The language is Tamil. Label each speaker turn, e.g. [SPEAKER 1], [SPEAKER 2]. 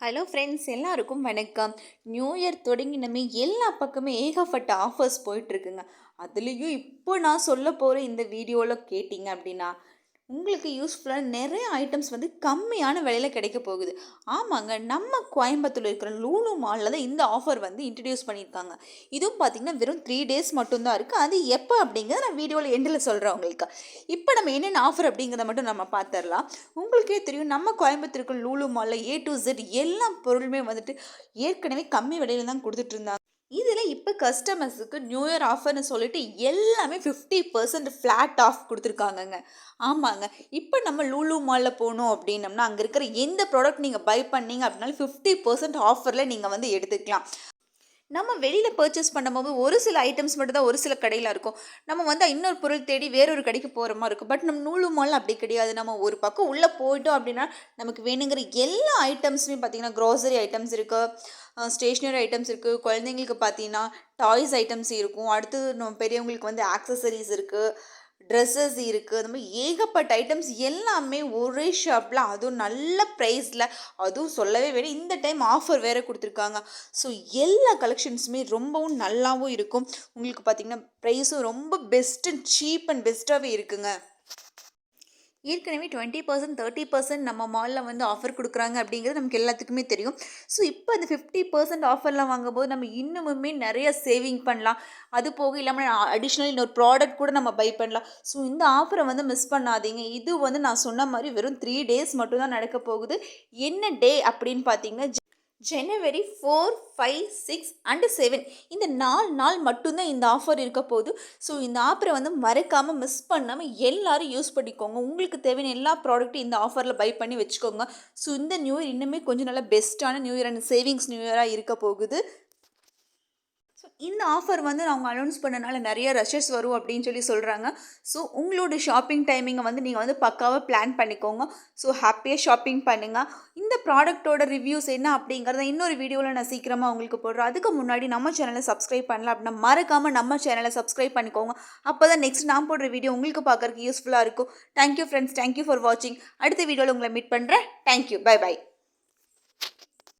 [SPEAKER 1] ஹலோ ஃப்ரெண்ட்ஸ் எல்லாருக்கும் வணக்கம். நியூ இயர் தொடங்கினமே எல்லா பக்கமே ஏகப்பட்ட ஆஃபர்ஸ் போயிட்டுருக்குங்க அதுலேயும் இப்போ நான் சொல்ல போகிற இந்த வீடியோவில் கேட்டிங்க அப்படின்னா உங்களுக்கு யூஸ்ஃபுல்லான நிறைய ஐட்டம்ஸ் வந்து கம்மியான விலையில் கிடைக்க போகுது. ஆமாங்க நம்ம கோயம்புத்தூர் இருக்கிற லூலு மாலில் தான் இந்த ஆஃபர் வந்து இன்ட்ரடியூஸ் பண்ணியிருக்காங்க. இதுவும் பார்த்திங்கன்னா வெறும் த்ரீ டேஸ் மட்டும்தான் இருக்குது அது எப்போ அப்படிங்கிறத நான் வீடியோவில் எண்டில் சொல்கிறேன் உங்களுக்கு. இப்போ நம்ம என்னென்ன ஆஃபர் அப்படிங்கிறத மட்டும் நம்ம பார்த்துடலாம் உங்களுக்கே தெரியும் நம்ம கோயம்புத்தூர் இருக்கிற லூலு மாலில் ஏ டு ஜெட் எல்லா பொருளுமே வந்துட்டு ஏற்கனவே கம்மி விலையில் தான் கொடுத்துட்டு இருந்தாங்க. இதில் இப்போ கஸ்டமர்ஸுக்கு நியூ இயர் ஆஃபர்னு சொல்லிட்டு எல்லாமே ஃபிஃப்டி பர்சன்ட் ஃப்ளாட் ஆஃப் கொடுத்துருக்காங்கங்க. ஆமாங்க. இப்போ நம்ம லூலு மாலில் போனோம் அப்படின்னம்னா அங்கே இருக்கிற எந்த ப்ராடக்ட் நீங்கள் பை பண்ணீங்க அப்படின்னாலும் ஃபிஃப்டி பர்சன்ட் ஆஃபரில் நீங்கள் வந்து எடுத்துக்கலாம். நம்ம வெளியில் பர்ச்சேஸ் பண்ணும்போது ஒரு சில ஐட்டம்ஸ் மட்டும் தான் ஒரு சில கடையில் இருக்கும். நம்ம வந்து இன்னொரு பொருள் தேடி வேறொரு கடைக்கு போகிற மாதிரி இருக்கும். பட் நம்ம நூலுமால் அப்படி கிடையாது. நம்ம ஒரு பக்கம் உள்ளே போயிட்டோம் அப்படின்னா நமக்கு வேணுங்கிற எல்லா ஐட்டம்ஸுமே பார்த்திங்கன்னா க்ராசரி ஐட்டம்ஸ் இருக்குது ஸ்டேஷ்னரி ஐட்டம்ஸ் இருக்குது குழந்தைங்களுக்கு பார்த்தீங்கன்னா டாய்ஸ் ஐட்டம்ஸ் இருக்கும். அடுத்து நம்ம பெரியவங்களுக்கு வந்து ஆக்சசரிஸ் இருக்குது ட்ரெஸ்ஸஸ் இருக்குது அந்த மாதிரி ஏகப்பட்ட ஐட்டம்ஸ் எல்லாமே ஒரே ஷாப்பில் அதுவும் நல்ல ப்ரைஸில் அதுவும் சொல்லவே வேணும். இந்த டைம் ஆஃபர் வேறு கொடுத்துருக்காங்க. ஸோ எல்லா கலெக்ஷன்ஸுமே ரொம்பவும் நல்லாவும் இருக்கும். உங்களுக்கு பார்த்திங்கன்னா ப்ரைஸும் ரொம்ப பெஸ்ட் அண்ட் சீப் அண்ட் பெஸ்ட்டாகவே இருக்குங்க. ஏற்கனவே டுவெண்ட்டி பர்சன்ட் தேர்ட்டி பர்சன்ட் நம்ம மாலில் வந்து ஆஃபர் கொடுக்குறாங்க அப்படிங்கிறது நமக்கு எல்லாத்துக்குமே தெரியும். ஸோ இப்போ அந்த ஃபிஃப்டி பர்சன்ட் ஆஃபர்லாம் வாங்கும்போது நம்ம இன்னுமுமே நிறைய சேவிங் பண்ணலாம். அது போக இல்லாமல் அடிஷ்னல் இன்னொரு ப்ராடக்ட் கூட நம்ம பை பண்ணலாம். ஸோ இந்த ஆஃபரை வந்து மிஸ் பண்ணாதீங்க. இது வந்து நான் சொன்ன மாதிரி வெறும் த்ரீ டேஸ் மட்டும்தான் நடக்க போகுது. என்ன டே அப்படின்னு பார்த்தீங்கன்னா ஜனவரி four five six and seven இந்த நாலு நாள் மட்டும்தான் இந்த ஆஃபர் இருக்க போகுது. ஸோ இந்த ஆஃபரை வந்து மறக்காமல் மிஸ் பண்ணாமல் எல்லோரும் யூஸ் பண்ணிக்கோங்க. உங்களுக்கு தேவையான எல்லா ப்ராடக்ட்டும் இந்த ஆஃபரில் பை பண்ணி வச்சுக்கோங்க. ஸோ இந்த நியூ இயர் இன்னுமே கொஞ்சம் நல்லா பெஸ்ட்டான new year and savings new இயராக இருக்க போகுது. ஸோ இந்த ஆஃபர் வந்து அவங்க அனௌன்ஸ் பண்ணனால நிறைய ரஷஸ் வரும் அப்படின்னு சொல்லி சொல்கிறாங்க ஸோ உங்களோட ஷாப்பிங் டைமிங்கை வந்து நீங்கள் வந்து பக்காவாக பிளான் பண்ணிக்கோங்க. ஸோ ஹாப்பியாக ஷாப்பிங் பண்ணுங்கள் இந்த ப்ராடக்ட்டோட ரிவ்யூஸ் என்ன அப்படிங்கிறத இன்னொரு வீடியோவில் நான் சீக்கிரமாக உங்களுக்கு போடுறேன். அதுக்கு முன்னாடி நம்ம சேனலை சப்ஸ்கிரைப் பண்ணல அப்படின்னா மறக்காமல் நம்ம சேனலை சப்ஸ்கிரைப் பண்ணிக்கோங்க. அப்போ தான் நெக்ஸ்ட் நான் போடுற வீடியோ உங்களுக்கு பார்க்குறதுக்கு யூஸ்ஃபுல்லாக இருக்கும். தேங்க்யூ ஃப்ரெண்ட்ஸ் தேங்க்யூ ஃபார் வாட்சிங் அடுத்த வீடியோவில் உங்களை மீட் பண்ணுறேன் தேங்க்யூ பை பை